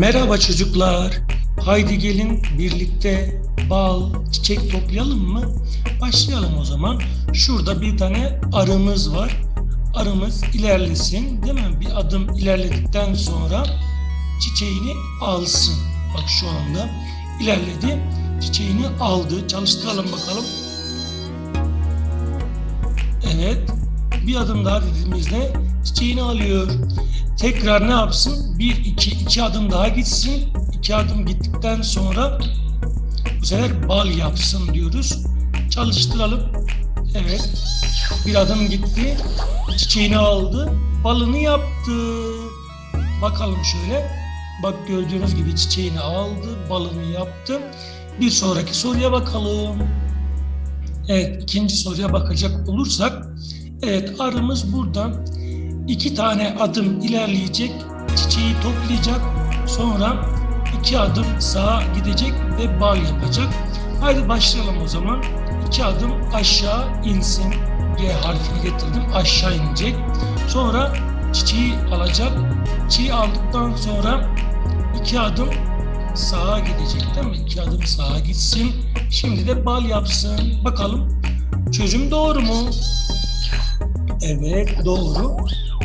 Merhaba çocuklar. Haydi gelin birlikte bal, çiçek toplayalım mı? Başlayalım o zaman. Şurada bir tane arımız var. Arımız ilerlesin, değil mi? Bir adım ilerledikten sonra çiçeğini alsın. Bak şu anda ilerledi. Çiçeğini aldı. Çalıştıralım bakalım. Evet. Bir adım daha dediğimizde çiçeğini alıyor. Tekrar ne yapsın? Bir, iki, iki adım daha gitsin. İki adım gittikten sonra bu sefer bal yapsın diyoruz. Çalıştıralım. Evet. Bir adım gitti. Çiçeğini aldı. Balını yaptı. Bakalım şöyle. Bak gördüğünüz gibi çiçeğini aldı. Balını yaptı. Bir sonraki soruya bakalım. Evet ikinci soruya bakacak olursak. Evet arımız buradan iki tane adım ilerleyecek, çiçeği toplayacak, sonra iki adım sağa gidecek ve bal yapacak. Haydi başlayalım o zaman. İki adım aşağı insin. G harfini getirdim. Aşağı inecek. Sonra çiçeği alacak. Çiçeği aldıktan sonra iki adım sağa gidecek değil mi? İki adım sağa gitsin. Şimdi de bal yapsın. Bakalım çözüm doğru mu? Evet doğru.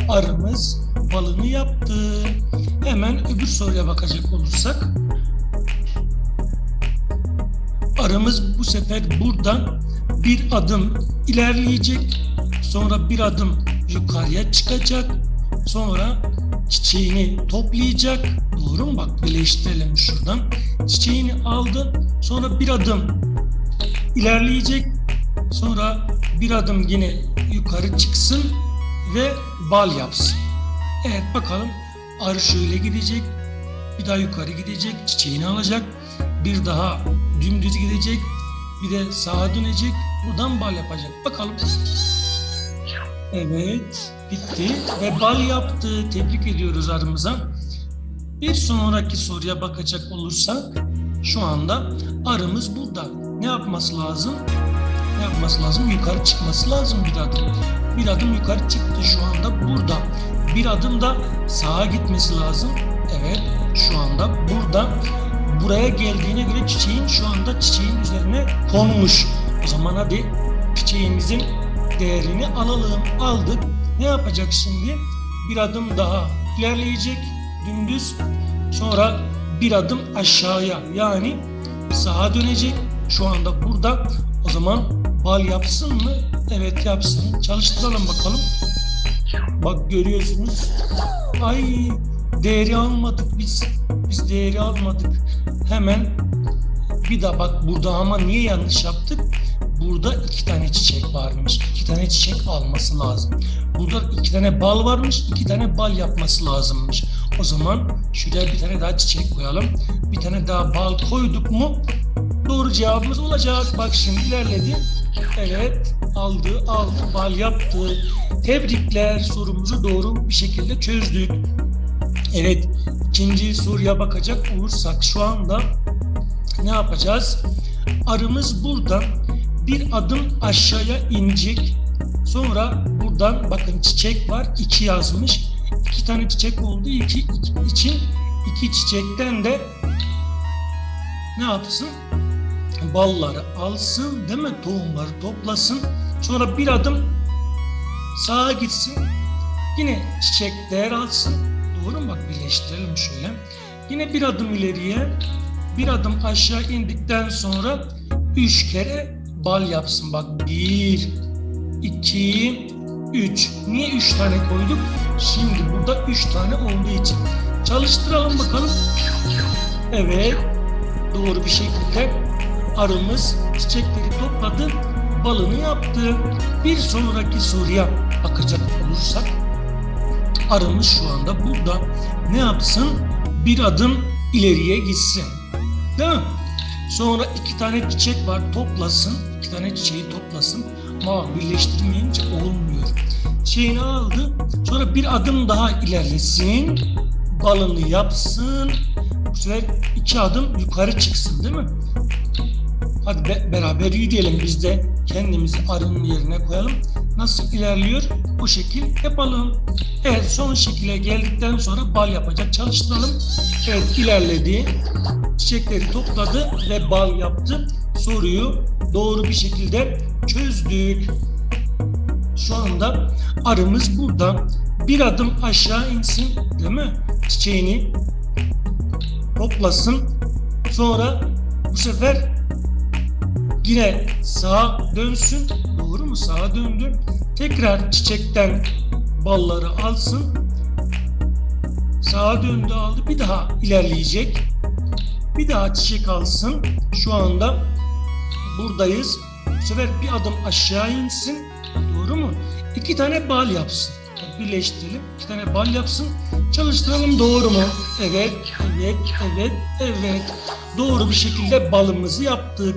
Arımız balını yaptı. Hemen öbür soruya bakacak olursak. Arımız bu sefer buradan bir adım ilerleyecek. Sonra bir adım yukarıya çıkacak. Sonra çiçeğini toplayacak. Doğru mu? Bak birleştirelim şuradan. Çiçeğini aldı. Sonra bir adım ilerleyecek. Sonra bir adım yine yukarı çıksın ve bal yapsın. Evet bakalım arı şöyle gidecek. Bir daha yukarı gidecek. Çiçeğini alacak. Bir daha dümdüz gidecek. Bir de sağa dönecek. Buradan bal yapacak. Bakalım. Evet. Bitti. Ve bal yaptı. Tebrik ediyoruz arımıza. Bir sonraki soruya bakacak olursak şu anda arımız burada. Ne yapması lazım? Ne yapması lazım? Yukarı çıkması lazım bir adım. Bir adım yukarı çıktı şu anda burada. Bir adım da sağa gitmesi lazım. Evet şu anda burada. Buraya geldiğine göre çiçeğin şu anda çiçeğin üzerine konmuş. O zaman hadi çiçeğimizin değerini alalım. Aldık. Ne yapacak şimdi? Bir adım daha ilerleyecek dümdüz. Sonra bir adım aşağıya yani sağa dönecek. Şu anda burada. O zaman bal yapsın mı? Evet yapsın. Çalıştıralım bakalım. Bak görüyorsunuz. Ay değeri almadık biz. Biz değeri almadık. Hemen bir daha bak burada ama niye yanlış yaptık? Burada iki tane çiçek varmış. İki tane çiçek alması lazım. Burada iki tane bal varmış. iki tane bal yapması lazımmış. O zaman şuraya bir tane daha çiçek koyalım. Bir tane daha bal koyduk mu doğru cevabımız olacak. Bak şimdi ilerledi. Evet aldı aldı bal yaptı. Tebrikler sorumuzu doğru bir şekilde çözdük. Evet ikinci soruya bakacak olursak şu anda ne yapacağız? Arımız buradan bir adım aşağıya inecek. Sonra buradan bakın çiçek var. iki yazmış. İki tane çiçek olduğu iki, iki- için iki çiçekten de ne yapsın? Balları alsın değil mi? Tohumları toplasın. Sonra bir adım sağa gitsin. Yine çiçekler alsın. Doğru mu? Bak birleştirelim şöyle. Yine bir adım ileriye, bir adım aşağı indikten sonra üç kere bal yapsın. Bak bir, iki, üç. Niye üç tane koyduk? Şimdi burada üç tane olduğu için. Çalıştıralım bakalım. Evet. Doğru bir şekilde arımız çiçekleri topladı, balını yaptı. Bir sonraki soruya bakacak olursak arımız şu anda burada. Ne yapsın? Bir adım ileriye gitsin. Değil mi? Sonra iki tane çiçek var toplasın. iki tane çiçeği toplasın. Ama birleştirmeyince olmuyor. Çiçeğini aldı. Sonra bir adım daha ilerlesin. Balını yapsın. Bu sefer iki adım yukarı çıksın değil mi? Hadi be- beraber yürüyelim biz de kendimizi arının yerine koyalım. Nasıl ilerliyor? O şekil yapalım. Evet son şekile geldikten sonra bal yapacak. Çalıştıralım. Evet ilerledi. Çiçekleri topladı ve bal yaptı. Soruyu doğru bir şekilde çözdük. Şu anda arımız burada. Bir adım aşağı insin değil mi? Çiçeğini toplasın. Sonra bu sefer yine sağa dönsün. Doğru mu? Sağa döndü. Tekrar çiçekten balları alsın. Sağa döndü aldı. Bir daha ilerleyecek. Bir daha çiçek alsın. Şu anda buradayız. Bu sefer bir adım aşağı insin. Doğru mu? İki tane bal yapsın. Birleştirelim. İki tane bal yapsın. Çalıştıralım doğru mu? Evet, evet, evet, evet. Doğru bir şekilde balımızı yaptık.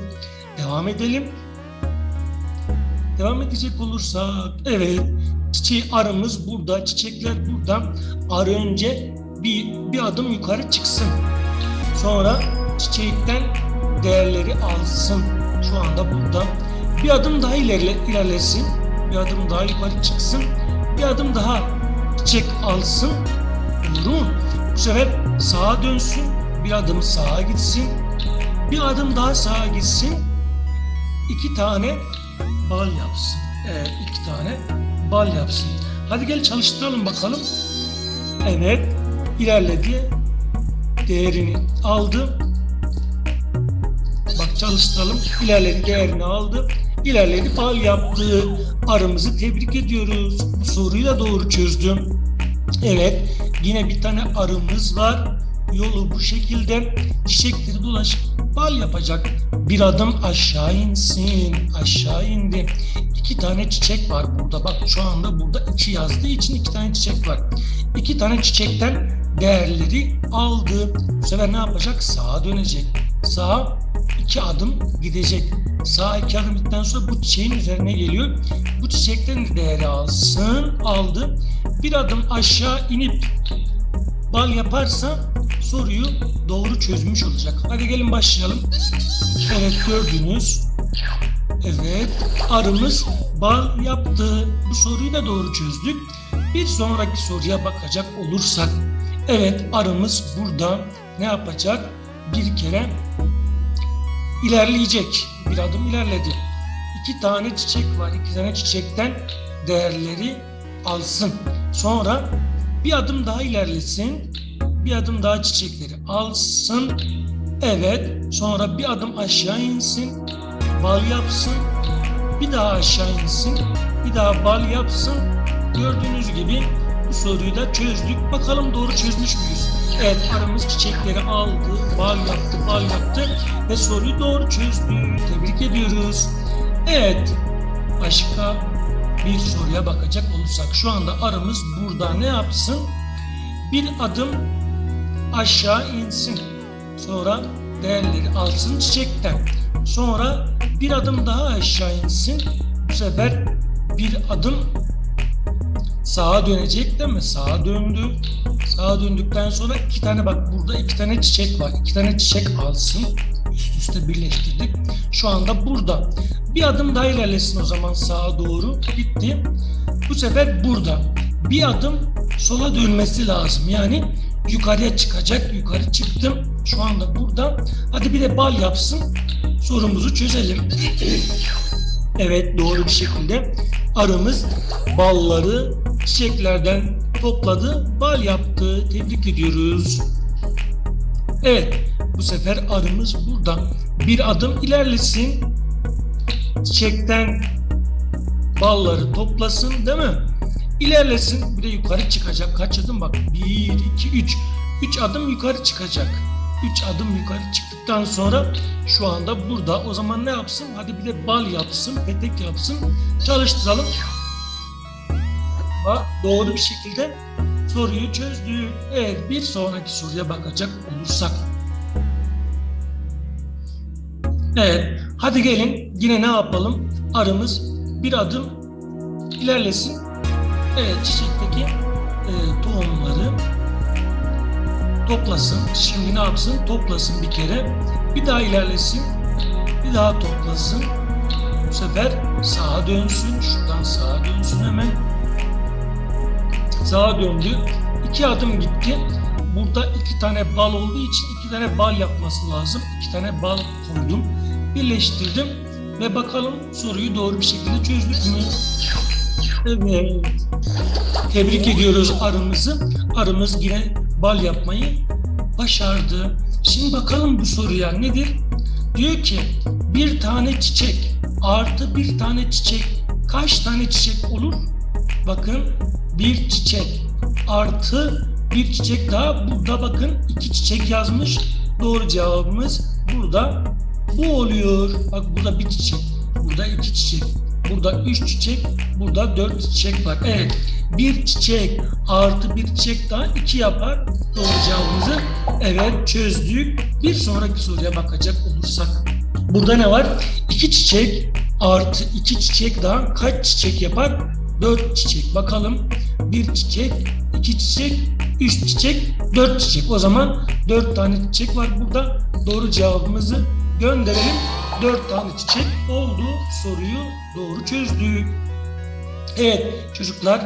Devam edelim. Devam edecek olursak, evet, çiçeği arımız burada, çiçekler burada. Arı önce bir, bir adım yukarı çıksın. Sonra çiçekten değerleri alsın. Şu anda burada. Bir adım daha ilerle, ilerlesin. Bir adım daha yukarı çıksın. Bir adım daha çiçek alsın. Mu? Bu sefer sağa dönsün. Bir adım sağa gitsin. Bir adım daha sağa gitsin. İki tane bal yapsın. Evet, iki tane bal yapsın. Hadi gel çalıştıralım bakalım. Evet, ilerledi. Değerini aldı. Bak çalıştıralım. İlerledi, değerini aldı. İlerledi, bal yaptı. Arımızı tebrik ediyoruz. Bu soruyu da doğru çözdüm. Evet, yine bir tane arımız var. Yolu bu şekilde çiçekleri dolaşıp bal yapacak. Bir adım aşağı insin, aşağı indi. İki tane çiçek var burada. Bak şu anda burada iki yazdığı için iki tane çiçek var. İki tane çiçekten değerleri aldı. Bu sefer ne yapacak? Sağa dönecek. Sağa iki adım gidecek. Sağa iki adım gittikten sonra bu çiçeğin üzerine geliyor. Bu çiçekten de değeri alsın, aldı. Bir adım aşağı inip bal yaparsa soruyu doğru çözmüş olacak. Hadi gelin başlayalım. Evet gördünüz. Evet arımız bal yaptı. Bu soruyu da doğru çözdük. Bir sonraki soruya bakacak olursak. Evet arımız burada ne yapacak? Bir kere ilerleyecek. Bir adım ilerledi. İki tane çiçek var. İki tane çiçekten değerleri alsın. Sonra bir adım daha ilerlesin. Bir adım daha çiçekleri alsın. Evet. Sonra bir adım aşağı insin. Bal yapsın. Bir daha aşağı insin. Bir daha bal yapsın. Gördüğünüz gibi bu soruyu da çözdük. Bakalım doğru çözmüş müyüz? Evet aramız çiçekleri aldı, bal yaptı, bal yaptı ve soruyu doğru çözdü. Tebrik ediyoruz. Evet, başka bir soruya bakacak olursak şu anda aramız burada ne yapsın? Bir adım aşağı insin. Sonra değerleri alsın çiçekten. Sonra bir adım daha aşağı insin. Bu sefer bir adım sağa dönecek değil mi? Sağa döndü. Sağa döndükten sonra iki tane bak burada iki tane çiçek var. İki tane çiçek alsın. Üst üste birleştirdik. Şu anda burada. Bir adım daha ilerlesin o zaman sağa doğru. Gitti. Bu sefer burada. Bir adım sola dönmesi lazım. Yani yukarıya çıkacak. Yukarı çıktım. Şu anda burada. Hadi bir de bal yapsın. Sorumuzu çözelim. Evet doğru bir şekilde arımız balları çiçeklerden topladı, bal yaptı. Tebrik ediyoruz. Evet, bu sefer arımız burada. Bir adım ilerlesin. Çiçekten balları toplasın değil mi? İlerlesin. Bir de yukarı çıkacak. Kaç adım bak? Bir, iki, üç. Üç adım yukarı çıkacak. Üç adım yukarı çıktıktan sonra şu anda burada. O zaman ne yapsın? Hadi bir de bal yapsın, petek yapsın. Çalıştıralım. Bak, doğru bir şekilde soruyu çözdük. Evet, bir sonraki soruya bakacak olursak. Evet, hadi gelin yine ne yapalım? Arımız bir adım ilerlesin. Evet, çiçekteki e, tohumları toplasın. Şimdi ne yapsın? Toplasın bir kere. Bir daha ilerlesin. Bir daha toplasın. Bu sefer sağa dönsün. Şuradan sağa dönsün hemen. Sağa döndü. İki adım gitti. Burada iki tane bal olduğu için iki tane bal yapması lazım. İki tane bal koydum. Birleştirdim. Ve bakalım soruyu doğru bir şekilde çözdük mü? Evet. Tebrik ediyoruz arımızı. Arımız yine bal yapmayı başardı. Şimdi bakalım bu soruya nedir? Diyor ki bir tane çiçek artı bir tane çiçek kaç tane çiçek olur? Bakın bir çiçek artı bir çiçek daha burada bakın iki çiçek yazmış. Doğru cevabımız burada bu oluyor. Bak burada bir çiçek, burada iki çiçek, burada üç çiçek, burada dört çiçek var. Evet bir çiçek artı bir çiçek daha iki yapar. Doğru cevabımızı evet çözdük. Bir sonraki soruya bakacak olursak. Burada ne var? İki çiçek artı iki çiçek daha kaç çiçek yapar? Dört çiçek. Bakalım. Bir çiçek, iki çiçek, üç çiçek, dört çiçek. O zaman dört tane çiçek var burada. Doğru cevabımızı gönderelim. Dört tane çiçek oldu. Soruyu doğru çözdük. Evet çocuklar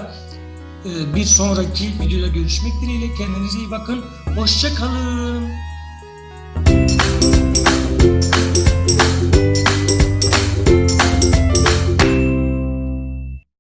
e, bir sonraki videoda görüşmek dileğiyle kendinize iyi bakın. Hoşça kalın.